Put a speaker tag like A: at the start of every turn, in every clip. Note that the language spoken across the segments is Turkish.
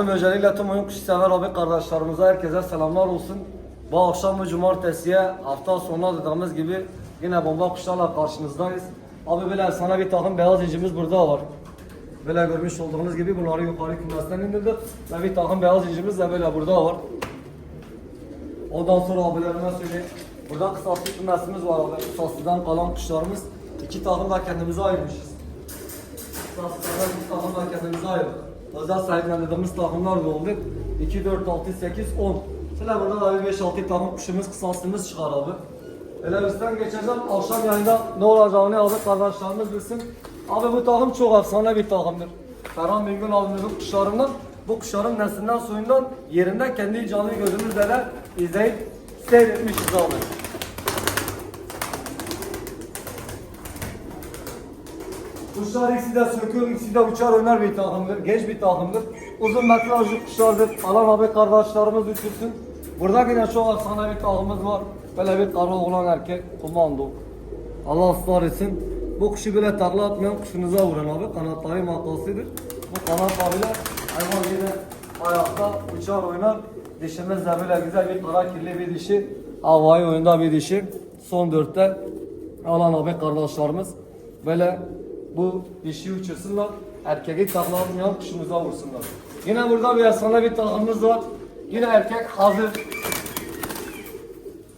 A: Rabbim özellikle tüm oyun kuşu sever abi kardeşlerimize herkese selamlar olsun. Bu akşam bu cumartesiye hafta sonuna dediğimiz gibi yine bomba kuşlarla karşınızdayız. Abi böyle sana bir takım beyaz incimiz burada var. Böyle görmüş olduğunuz gibi bunları yukarı kümesten indirdik. Ve bir takım beyaz incimiz de böyle burada var. Ondan sonra abilerime söyleyeyim. Burada kısaslı kümesimiz var abi. Kısaslıdan kalan kuşlarımız. İki takım da kendimize ayırmışız. Kısaslıdan bir takım da kendimize ayırdık. Özel sahiplendiğimiz takımlar oldu. 2, 4, 6, 8, 10. Şöyle burada da bir 5, 6 takım kuşumuz kısaslığımız çıkar abi. Öyle üstten geçeceğim. Akşam yayında ne olacağını abi kardeşlerimiz bilsin. Abi bu takım çok efsane bir takımdır. Ferhan Bingöl abimizin kuşlarından bu kuşların neslinden soyundan yerinden kendi canlı gözümüzle de izleyip seyretmişiz abi. Kuşlar ikisi de söküyor, ikisi de uçar oynar bir takımdır. Genç bir takımdır. Uzun metrajlı kuşlardır. Alan abi kardeşlerimiz uçursun. Burada yine çok efsane bir takımımız var. Böyle bir karı olan erkek komando. Allah ısrar etsin. Bu kuşu böyle takla atmayan kuşunuza vuran abi. Kanatları makasıdır. Bu kanat abiler hayvan yine ayakta uçar oynar. Dişimiz de böyle güzel bir kara kirli bir dişi. Havai oyunda bir dişi. Son dörtte alan abi kardeşlerimiz. Böyle bu dişi uçursunlar. Erkeği takla atmayan kuşumuza vursunlar. Yine burada bir efsane bir takımımız var. Yine erkek hazır.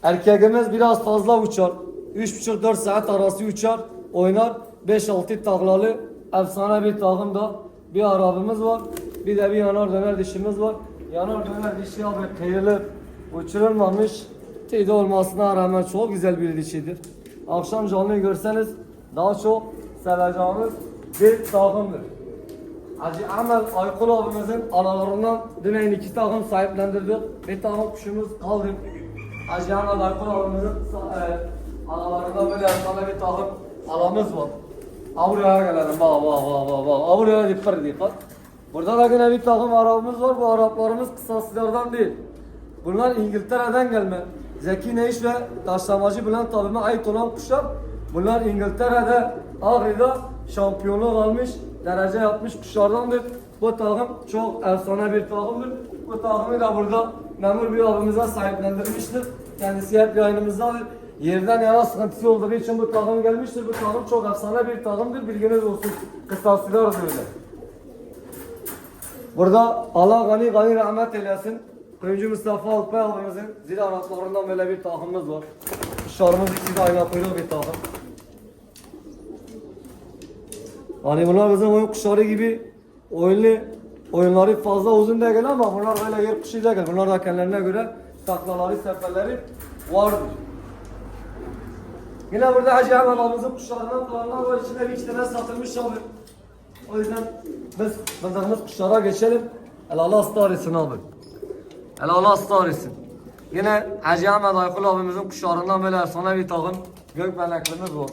A: Erkeğimiz biraz fazla uçar. 3,5-4 saat arası uçar, oynar. 5-6 taklalı efsane bir takım da bir arabamız var. Bir de bir yanar döner dişimiz var. Yanar döner dişi abi kıyılı, uçurulmamış. Teyde olmasına rağmen çok güzel bir dişidir. Akşam canlı görseniz daha çok seveceğimiz bir takımdır. Hacı Ahmet Aykul abimizin analarından dün iki takım sahiplendirdik. Bir takım kuşumuz kaldı. Hacı Ahmet Aykul abimizin e, analarından böyle sana bir takım alamız var. Avrupa'ya gelelim. Bak bak bak bak bak. Avrupa'ya dikkat dikkat. Burada da yine bir takım Arapımız var. Bu Araplarımız kısaslardan değil. Bunlar İngiltere'den gelme. Zeki Neyiş ve taşlamacı Bülent abime ait olan kuşlar. Bunlar İngiltere'de Ağrı'da şampiyonluk almış, derece yapmış kuşlardandır. Bu takım çok efsane bir takımdır. Bu takımı da burada memur bir abimize sahiplendirmiştir. Kendisi hep yayınımızdadır. Yerden yana sıkıntısı olduğu için bu takım gelmiştir. Bu takım çok efsane bir takımdır. Bilginiz olsun. Kısasçılar da öyle. Burada Allah gani gani rahmet eylesin. Kuyumcu Mustafa Alpay abimizin zil anahtarlarından böyle bir takımımız var. Kuşlarımız ikisi de ayna kuyruk bir takım. Hani bunlar bizim oyun kuşları gibi oyunlu oyunları fazla uzun değil ama bunlar böyle yer kuşu değil. Bunlar da kendilerine göre taklaları, seferleri vardır. Yine burada Hacı Ahmet abimizin kuşlarından kalanlar var. İçinde bir iki tane satılmış abi. O yüzden biz bıldığımız kuşlara geçelim. El Allah etsin abi. El Allah etsin. Yine Hacı Ahmet Aykul abimizin kuşlarından böyle efsane bir takım gök meleklerimiz var.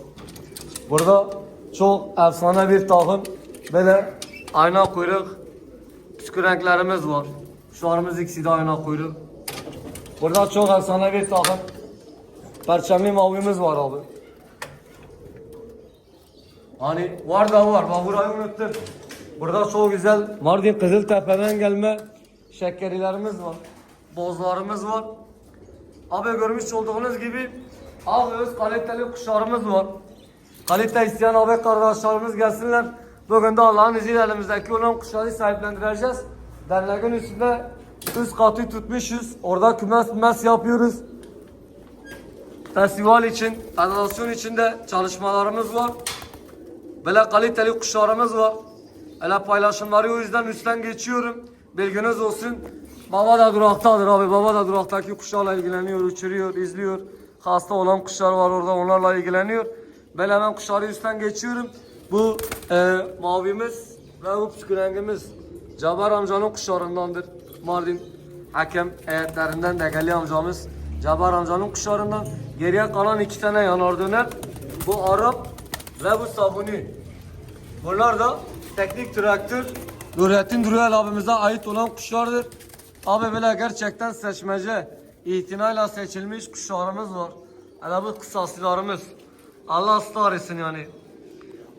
A: Burada çok efsane bir takım böyle ayna kuyruk püskü renklerimiz var. Kuşlarımız ikisi de ayna kuyruk. Burada çok efsane bir takım perçemli mavimiz var abi. Hani var da var. Bak burayı unuttum. Burada çok güzel Mardin Kızıltepe'den gelme şekerilerimiz var. Bozlarımız var. Abi görmüş olduğunuz gibi ağız kaliteli kuşlarımız var. Kalite isteyen abi kardeşlerimiz gelsinler. Bugün de Allah'ın izniyle elimizdeki olan kuşları sahiplendireceğiz. Derneğin üstünde üst katı tutmuşuz. Orada kümes kümes yapıyoruz. Festival için, federasyon için de çalışmalarımız var. Böyle kaliteli kuşlarımız var. Hele paylaşımları o yüzden üstten geçiyorum. Bilginiz olsun. Baba da duraktadır abi. Baba da duraktaki kuşlarla ilgileniyor, uçuruyor, izliyor. Hasta olan kuşlar var orada onlarla ilgileniyor. Ben hemen kuşları üstten geçiyorum. Bu e, mavimiz ve bu püskürengimiz Cabar amcanın kuşlarındandır. Mardin hakem heyetlerinden Degeli amcamız. Cabar amcanın kuşlarından. Geriye kalan iki tane yanar döner. Bu Arap ve bu Sabuni. Bunlar da teknik traktör Nurettin Duruyel abimize ait olan kuşlardır. Abi böyle gerçekten seçmece, itinayla seçilmiş kuşlarımız var. Hele bu kısaslarımız. Allah etsin yani.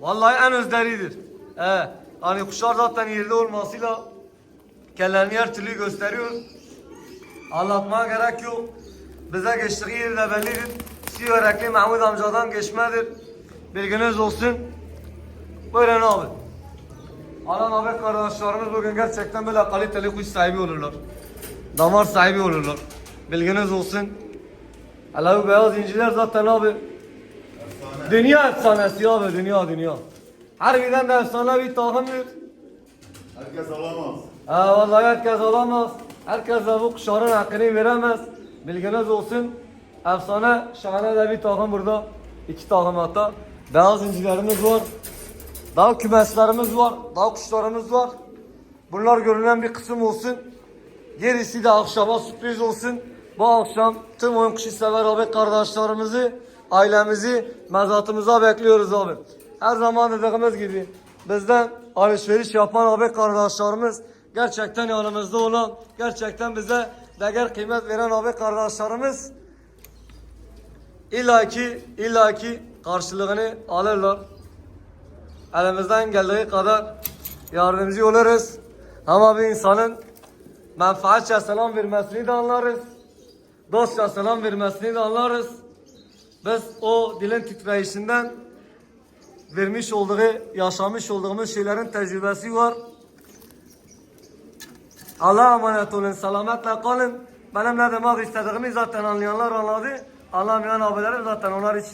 A: Vallahi en özleridir. He. Hani kuşlar zaten yerde olmasıyla Kendilerini her türlü gösteriyor. Anlatmaya gerek yok. Bize geçtiği yer de bellidir. Siyorekli Mahmut amcadan geçmedir. Bilginiz olsun. Buyurun abi. Alan abi kardeşlerimiz bugün gerçekten böyle kaliteli kuş sahibi olurlar. Damar sahibi olurlar. Bilginiz olsun. Bu beyaz inciler zaten abi. Dünya efsanesi abi dünya dünya. Harbiden de efsane bir takımdır.
B: Herkes alamaz.
A: Ha vallahi herkes alamaz. Herkes de bu kuşların hakkını veremez. Bilginiz olsun. Efsane, şahane de bir takım burada. İki takım hatta. Beyaz incilerimiz var. Daha kümeslerimiz var. Daha kuşlarımız var. Bunlar görünen bir kısım olsun. Gerisi de akşama sürpriz olsun. Bu akşam tüm oyun kuşu sever abi kardeşlerimizi, ailemizi mezatımıza bekliyoruz abi. Her zaman dediğimiz gibi bizden alışveriş yapan abi kardeşlerimiz gerçekten yanımızda olan, gerçekten bize değer kıymet veren abi kardeşlerimiz illaki illaki karşılığını alırlar. Elimizden geldiği kadar yardımcı oluruz. Ama bir insanın menfaatçe selam vermesini de anlarız. Dostça selam vermesini de anlarız. Biz o dilin titreyişinden vermiş olduğu, yaşamış olduğumuz şeylerin tecrübesi var. Allah'a emanet olun, selametle kalın. Benim ne demek istediğimi zaten anlayanlar anladı. Anlamayan abilerim zaten onlar hiç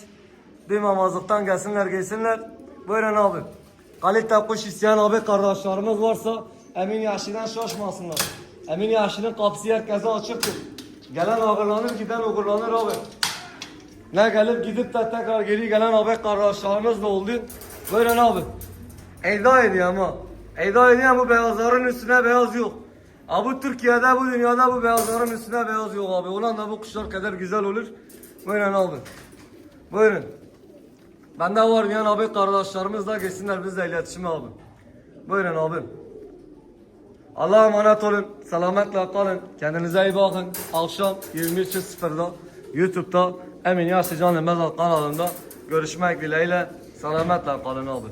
A: duymamazlıktan gelsinler gelsinler. Buyurun abi. Kalite kuş isteyen abi kardeşlerimiz varsa Emin Yaşı'dan şaşmasınlar. Emin Yaşı'nın kapısı herkese açıktır. Gelen ağırlanır giden uğurlanır abi. Ne gelip gidip de tekrar geri gelen abi kardeşlerimiz de oldu. Buyurun abi. Eda ediyor ama. Eda ediyor bu beyazların üstüne beyaz yok. Ha bu Türkiye'de bu dünyada bu beyazların üstüne beyaz yok abi. Olan da bu kuşlar kadar güzel olur. Buyurun abi. Buyurun. Bende var diyen abi kardeşlerimiz de geçsinler bizle iletişime abi. Buyurun abi. Allah'a emanet olun. Selametle kalın. Kendinize iyi bakın. Akşam 23.00'da YouTube'da Emin Yaşı Canlı Mezat kanalında görüşmek dileğiyle. Selametle kalın abi.